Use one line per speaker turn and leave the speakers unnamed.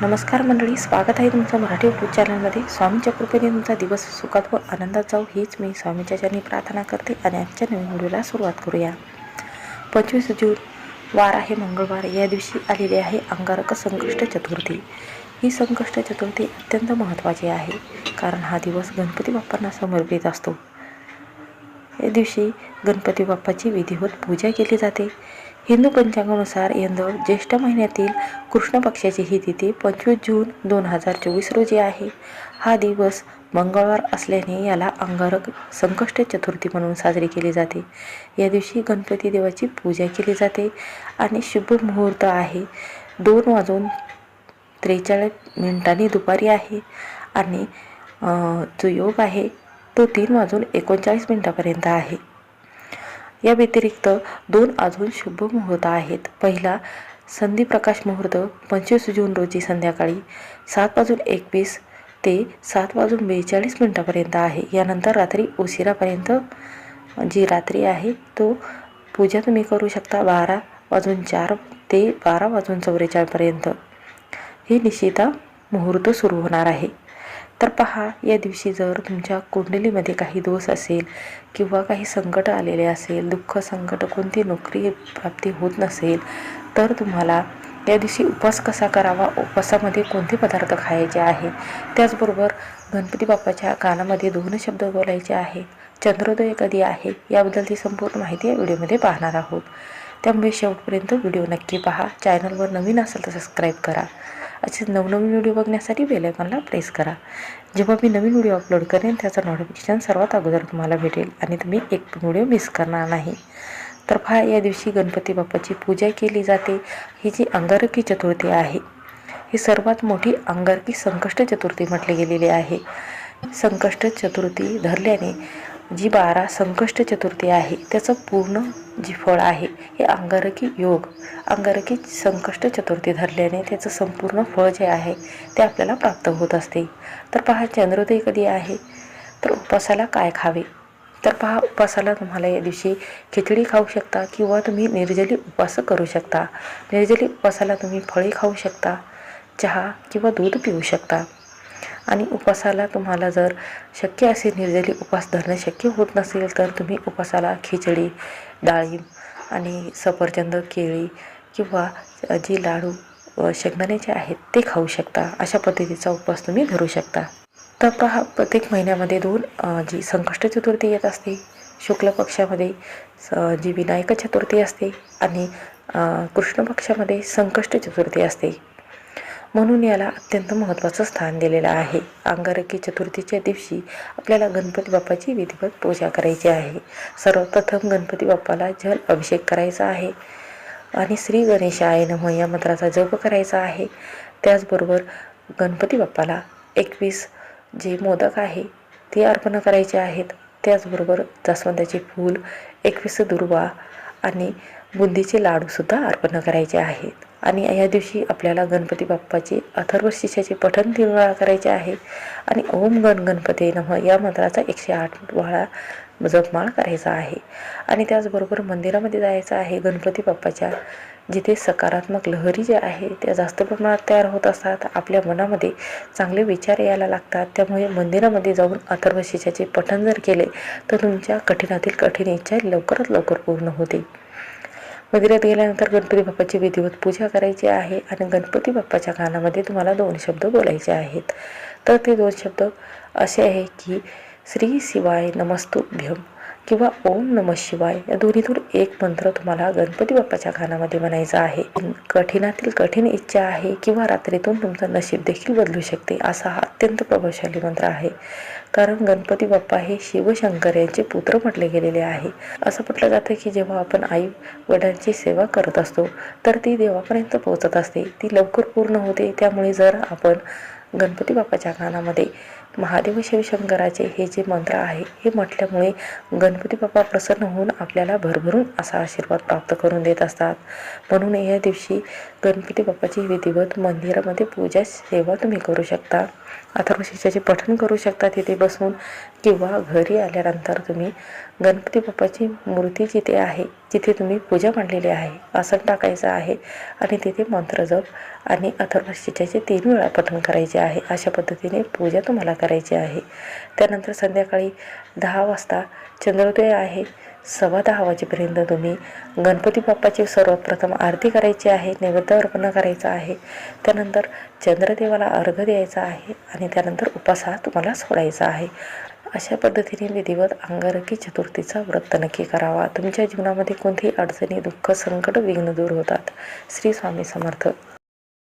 नमस्कार मंडळी स्वागत आहे तुमचं मराठी यूट्यूब चॅनलमध्ये स्वामीच्या कृपेने तुमचा दिवस सुखात व आनंदात जाऊ हीच मी स्वामीच्या चरणी प्रार्थना करते आणि आजच्या नवीन व्हिडिओला सुरुवात करूया. पंचवीस जून वार आहे मंगळवार. या दिवशी आलेली आहे अंगारक संकष्ट चतुर्थी. ही संकष्ट चतुर्थी अत्यंत महत्त्वाची आहे कारण हा दिवस गणपती बाप्पांना समर्पित असतो. या दिवशी गणपती बाप्पाची विधिवत पूजा केली जाते. हिंदू पंचांगानुसार यंदा ज्येष्ठ महिन्यातील कृष्ण पक्षाची ही तिथी पंचवीस जून दोन हजार चोवीस रोजी आहे. हा दिवस मंगळवार असल्याने याला अंगारक संकष्ट चतुर्थी म्हणून साजरी केली जाते. या दिवशी गणपती देवाची पूजा केली जाते आणि शुभ मुहूर्त आहे. दोन वाजून त्रेचाळीस मिनिटांनी दुपारी आहे आणि जो योग आहे तो तीन वाजून एकोणचाळीस मिनिटापर्यंत आहे. या व्यतिरिक्त दोन अजून शुभ मुहूर्त आहेत. पहिला संधीप्रकाश मुहूर्त पंचवीस जून रोजी संध्याकाळी सात वाजून एकवीस ते सात वाजून बेचाळीस मिनटापर्यंत आहे. यानंतर रात्री उशिरापर्यंत जी रात्री आहे तो पूजा तुम्ही करू शकता बारा वाजून चार ते बारा वाजून चौवेचाळपर्यंत ही निश्चिता मुहूर्त सुरू होणार आहे. तर पहा या दिवशी जर तुमच्या कुंडलीमध्ये काही दोष असेल किंवा काही संकट आलेले असेल दुःख संकट कोणती नोकरी प्राप्ती होत नसेल तर तुम्हाला या दिवशी उपवास कसा करावा? उपवासामध्ये कोणते पदार्थ खायचे आहे? त्याचबरोबर गणपती बाप्पाच्या कानामध्ये दोन शब्द बोलायचे आहे. चंद्रोदय कधी आहे? याबद्दलची संपूर्ण माहिती या व्हिडिओमध्ये पाहणार आहोत. त्यामुळे शेवटपर्यंत व्हिडिओ नक्की पहा. चॅनलवर नवीन असेल तर सबस्क्राईब करा. असे नवनवीन व्हिडिओ बघण्यासाठी बेलायकॉनला प्रेस करा. जेव्हा मी नवीन व्हिडिओ अपलोड करेन त्याचं नोटिफिकेशन सर्वात अगोदर तुम्हाला भेटेल आणि तुम्ही एक पण व्हिडिओ मिस करणार नाही. तर पहा या दिवशी गणपती बाप्पाची पूजा केली जाते. ही जी अंगारकी चतुर्थी आहे ही सर्वात मोठी अंगारकी संकष्ट चतुर्थी म्हटली गेलेली आहे. संकष्ट चतुर्थी धरल्याने जी बारा संकष्ट चतुर्थी आहे त्याचं पूर्ण जी फळ आहे हे अंगारकी योग. अंगारकी संकष्ट चतुर्थी धरल्याने त्याचं संपूर्ण फळ जे आहे ते आपल्याला प्राप्त होत असते. तर पहा चंद्रोदय कधी आहे? तर उपवासाला काय खावे? तर पहा उपासाला तुम्हाला या दिवशी खिचडी खाऊ शकता किंवा तुम्ही निर्जली उपवास करू शकता. निर्जली उपवासाला तुम्ही फळे खाऊ शकता चहा किंवा दूध पिऊ शकता. आणि उपवासाला तुम्हाला जर शक्य असेल निर्जली उपवास धरणं शक्य होत नसेल तर तुम्ही उपवासाला खिचडी डाळिंब आणि सफरचंद केळी किंवा जी लाडू शेंगदाण्याचे आहेत ते खाऊ शकता. अशा पद्धतीचा उपवास तुम्ही धरू शकता. तर हा प्रत्येक महिन्यामध्ये दोन जी संकष्ट चतुर्थी येत असते शुक्ल पक्षामध्ये जी विनायक चतुर्थी असते आणि कृष्ण पक्षामध्ये संकष्ट चतुर्थी असते. म्हणून याला अत्यंत महत्त्वाचं स्थान दिलेलं आहे. अंगारकी चतुर्थीच्या दिवशी आपल्याला गणपती बाप्पाची विधिवत पूजा करायची आहे. सर्वप्रथम गणपती बाप्पाला जल अभिषेक करायचा आहे आणि श्री गणेशाय नमः या मंत्राचा जप करायचा आहे. त्याचबरोबर गणपती बाप्पाला एकवीस जे मोदक आहे ते अर्पण करायचे आहेत. त्याचबरोबर जास्वंदाचे फूल एकवीस दुर्वा आणि बुंदीचे लाडूसुद्धा अर्पण करायचे आहेत. आणि या दिवशी आपल्याला गणपती बाप्पाचे अथर्व शिष्याचे पठण तीन करायचे आहे. आणि ओम गण गणपती नम या मंत्राचा एकशे आठ वाळा जपमाळ करायचा आहे. आणि त्याचबरोबर मंदिरामध्ये जायचं आहे गणपती बाप्पाच्या. जिथे सकारात्मक लहरी ज्या आहे त्या जास्त प्रमाणात तयार होत असतात. आपल्या मनामध्ये चांगले विचार यायला लागतात. त्यामुळे मंदिरामध्ये जाऊन अथर्व शिष्याचे पठण जर केले तर तुमच्या कठीणातील कठीण इच्छा लवकरात लवकर पूर्ण होते. मंदिरात गेल्यानंतर गणपती बाप्पाची विधिवत पूजा करायची आहे आणि गणपती बाप्पाच्या कानामध्ये तुम्हाला दोन शब्द बोलायचे आहेत. तर ते दोन शब्द असे आहे की श्री शिवाय नमस्तुभ्यम. किंवा ओम नम शिवाय या दोन्हीतून एक मंत्र तुम्हाला गणपती बाप्पाच्या कानामध्ये म्हणायचा आहे. कठीणातील कठीण इच्छा आहे किंवा रात्रीतून तुमचं नशीब देखील बदलू शकते असा हा अत्यंत प्रभावशाली मंत्र आहे. कारण गणपती बाप्पा हे शिवशंकर यांचे पुत्र म्हटले गेलेले आहे. असं म्हटलं जातं की जेव्हा आपण आई वडिलांची सेवा करत असतो तर ती देवापर्यंत पोहोचत असते. ती लवकर पूर्ण होते. त्यामुळे जर आपण गणपती बाप्पाच्या कानामध्ये महादेव शिवशंकराचे हे जे मंत्र आहे हे म्हटल्यामुळे गणपती बाप्पा प्रसन्न होऊन आपल्याला भरभरून असा आशीर्वाद प्राप्त करून देत असतात. म्हणून या दिवशी गणपती बाप्पाची विधिवत मंदिरामध्ये पूजा सेवा तुम्ही करू शकता. अथर्वशीर्षाचे पठण करू शकता तिथे बसून किंवा घरी आल्यानंतर तुम्ही गणपती बाप्पाची मूर्ती जिथे आहे जिथे तुम्ही पूजा मांडलेली आहे आसन टाकायचं आहे आणि तिथे मंत्र जप आणि अथर्वशीर्षाचे तीन वेळा पठण करायचे आहे. अशा पद्धतीने पूजा तुम्हाला करायची आहे. त्यानंतर संध्याकाळी दहा वाजता चंद्रोदय आहे. सव्वा दहा वाजेपर्यंत तुम्ही गणपती बाप्पाची सर्वप्रथम आरती करायची आहे नैवेद्य अर्पण करायचं आहे. त्यानंतर चंद्रदेवाला अर्घ द्यायचा आहे आणि त्यानंतर उपास हा तुम्हाला सोडायचा आहे. अशा पद्धतीने विधिवत अंगारकी चतुर्थीचा व्रत नक्की करावा. तुमच्या जीवनामध्ये कोणतीही अडचणी दुःख संकट विघ्न दूर होतात. श्री स्वामी समर्थ.